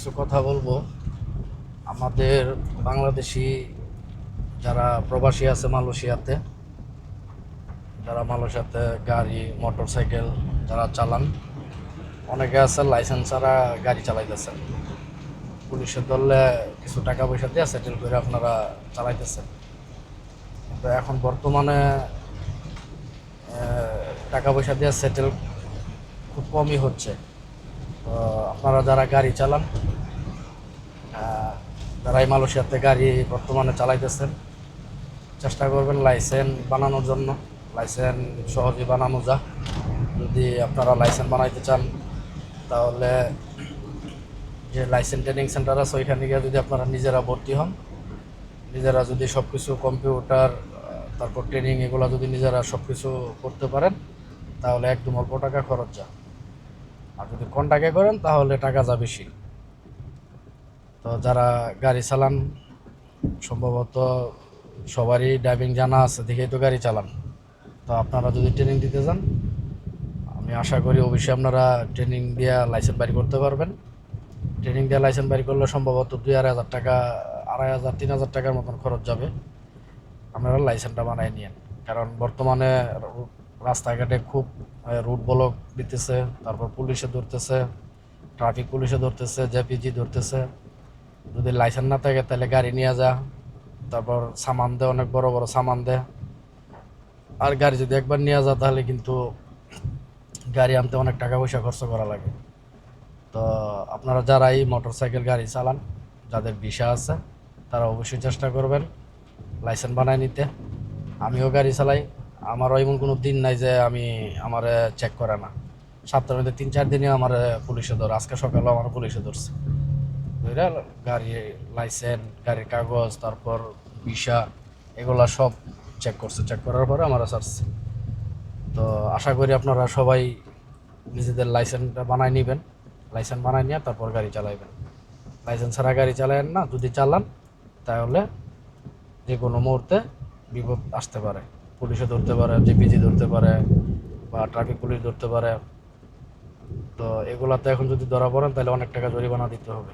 কিছু কথা বলব। আমাদের বাংলাদেশি যারা প্রবাসী আছে মালয়েশিয়াতে, যারা মালয়েশিয়াতে গাড়ি মোটর সাইকেল যারা চালান, অনেকে আছে লাইসেন্স ছাড়া গাড়ি চালাইতেছেন। পুলিশের দলে কিছু টাকা পয়সা দিয়ে সেটেল করে আপনারা চালাইতেছেন। কিন্তু এখন বর্তমানে টাকা পয়সা দিয়ে সেটেল খুব কমই হচ্ছে। তো আপনারা যারা গাড়ি চালান এই মালয়েশিয়াতে গাড়ি বর্তমানে চালাইতেছেন। চেষ্টা করবেন লাইসেন্স বানানোর জন্য। লাইসেন্স সহজে বানানো যা যদি আপনারা লাইসেন্স বানাইতে চান, তাহলে যে লাইসেন্স ট্রেনিং সেন্টার আছে, ওইখানে গিয়ে যদি আপনারা নিজেরা ভর্তি হন, নিজেরা যদি সব কিছু কম্পিউটার তারপর ট্রেনিং এগুলো যদি নিজেরা সব কিছু করতে পারেন, তাহলে একদম অল্প টাকা খরচ যা। আর যদি কন্টাকে করেন, তাহলে টাকা যা বেশি। তো যারা গাড়ি চালান, সম্ভবত সবারই ড্রাইভিং জানা আছে, দেখেই তো গাড়ি চালান। তো আপনারা যদি ট্রেনিং দিতে যান, আমি আশা করি অবশ্যই আপনারা ট্রেনিং দিয়ে লাইসেন্স বাড়ি করতে পারবেন। ট্রেনিং দিয়ে লাইসেন্স বাড়ি করলে সম্ভবত দুই আড়াই হাজার টাকা, আড়াই হাজার, তিন হাজার টাকার মতন খরচ যাবে। আপনারা লাইসেন্সটা বানাই নিয়েন। কারণ বর্তমানে রাস্তাঘাটে খুব রুট ব্লক দিতেছে, তারপর পুলিশে ধরতেছে ট্রাফিক পুলিশে ধরতেছে জেপিজি ধরতেছে। যদি লাইসেন্স না থাকে তাহলে গাড়ি নিয়ে যা। তারপর সামান দেয় অনেক বড় বড় সামান দেয় আর গাড়ি যদি একবার নিয়ে যা, তাহলে কিন্তু গাড়ি আনতে অনেক টাকা পয়সা খরচ করা লাগে। তো আপনারা যারা এই মোটর সাইকেল গাড়ি চালান, যাদের ভিসা আছে, তারা অবশ্যই চেষ্টা করবেন লাইসেন্স বানায় নিতে। আমিও গাড়ি চালাই। আমারও এমন কোনো দিন নাই যে আমি আমার চেক করে না। সপ্তাহের মধ্যে তিন, চার দিনে আমার পুলিশে ধর। আজকে সকালেও আমার পুলিশে ধরছে। বুঝলে গাড়ি লাইসেন্স, গাড়ির কাগজ, তারপর ভিসা, এগুলা সব চেক করছে। চেক করার পরে আমার ছাড়ছে। তো আশা করি আপনারা সবাই নিজেদের লাইসেন্সটা বানায় নেবেন। লাইসেন্স বানায় নিয়ে তারপর গাড়ি চালাইবেন। লাইসেন্স ছাড়া গাড়ি চালায়েন না, যদি চালান, তাহলে যে কোনো মুহূর্তে বিপদ আসতে পারে। পুলিশে ধরতে পারে, জিপিজি ধরতে পারে বা ট্রাফিক পুলিশ ধরতে পারে। তো এগুলাতে এখন যদি ধরা পড়েন, তাহলে অনেক টাকা জরিমানা দিতে হবে।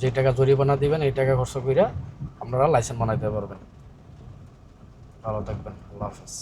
যে টাকা জরিমানা দিবেন, এই টাকা খরচ করে আপনারা লাইসেন্স বানাইতে পারবেন। ভালো থাকবেন, আল্লাহ হাফেজ।